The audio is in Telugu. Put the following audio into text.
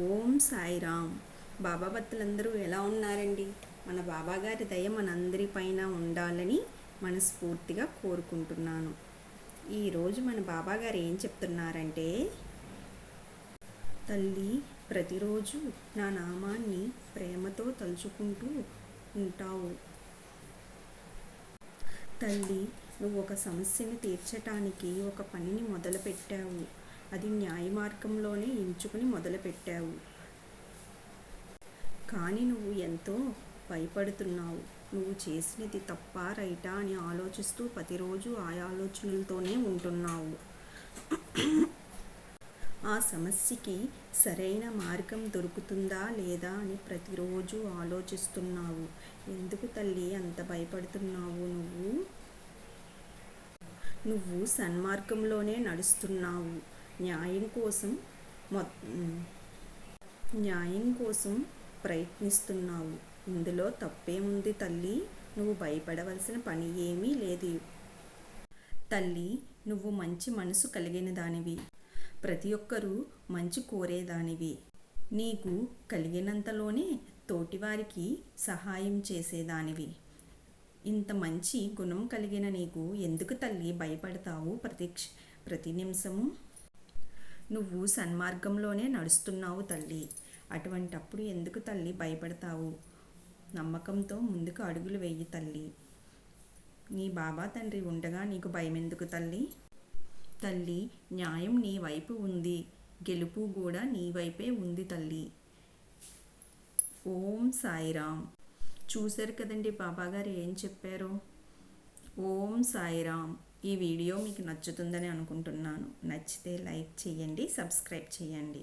ఓం సాయిరామ్. బాబా భక్తులందరూ ఎలా ఉన్నారండి? మన బాబా గారి దయ మనందరిపైన ఉండాలని మనస్ఫూర్తిగా కోరుకుంటున్నాను. ఈరోజు మన బాబా గారు ఏం చెప్తున్నారంటే తల్లి ప్రతిరోజు నా నామాన్ని ప్రేమతో తలుచుకుంటూ ఉంటావు. తల్లి నువ్వు ఒక సమస్యను తీర్చటానికి ఒక పనిని మొదలుపెట్టావు. అది న్యాయ మార్గంలోనే ఎంచుకుని మొదలుపెట్టావు. కానీ నువ్వు ఎంతో భయపడుతున్నావు. నువ్వు చేసినది తప్ప రైటా అని ఆలోచిస్తూ ప్రతిరోజు ఆ ఆలోచనలతోనే ఉంటున్నావు. ఆ సమస్యకి సరైన మార్గం దొరుకుతుందా లేదా అని ప్రతిరోజు ఆలోచిస్తున్నావు. ఎందుకు తల్లి అంత భయపడుతున్నావు నువ్వు? నువ్వు సన్మార్గంలోనే నడుస్తున్నావు. న్యాయం కోసం మొ న్యాయం కోసం ప్రయత్నిస్తున్నావు. ఇందులో తప్పేముంది తల్లి? నువ్వు భయపడవలసిన పని ఏమీ లేదు. తల్లి నువ్వు మంచి మనసు కలిగిన దానివి. ప్రతి ఒక్కరూ మంచి కోరేదానివి. నీకు కలిగినంతలోనే తోటివారికి సహాయం చేసేదానివి. ఇంత మంచి గుణం కలిగిన నీకు ఎందుకు తల్లి భయపడతావు? ప్రతి ప్రతి నిమిషము నువ్వు సన్మార్గంలోనే నడుస్తున్నావు తల్లి. అటువంటప్పుడు ఎందుకు తల్లి భయపడతావు? నమ్మకంతో ముందుకు అడుగులు వెయ్యి తల్లి. నీ బాబా తండ్రి ఉండగా నీకు భయం ఎందుకు తల్లి? తల్లి న్యాయం నీ వైపు ఉంది. గెలుపు కూడా నీ వైపే ఉంది తల్లి. ఓం సాయిరామ్. చూశారు కదండి బాబాగారు ఏం చెప్పారో? ఓం సాయిరామ్. ఈ వీడియో మీకు నచ్చుతుందని అనుకుంటున్నాను. నచ్చితే లైక్ చేయండి సబ్స్క్రైబ్ చేయండి.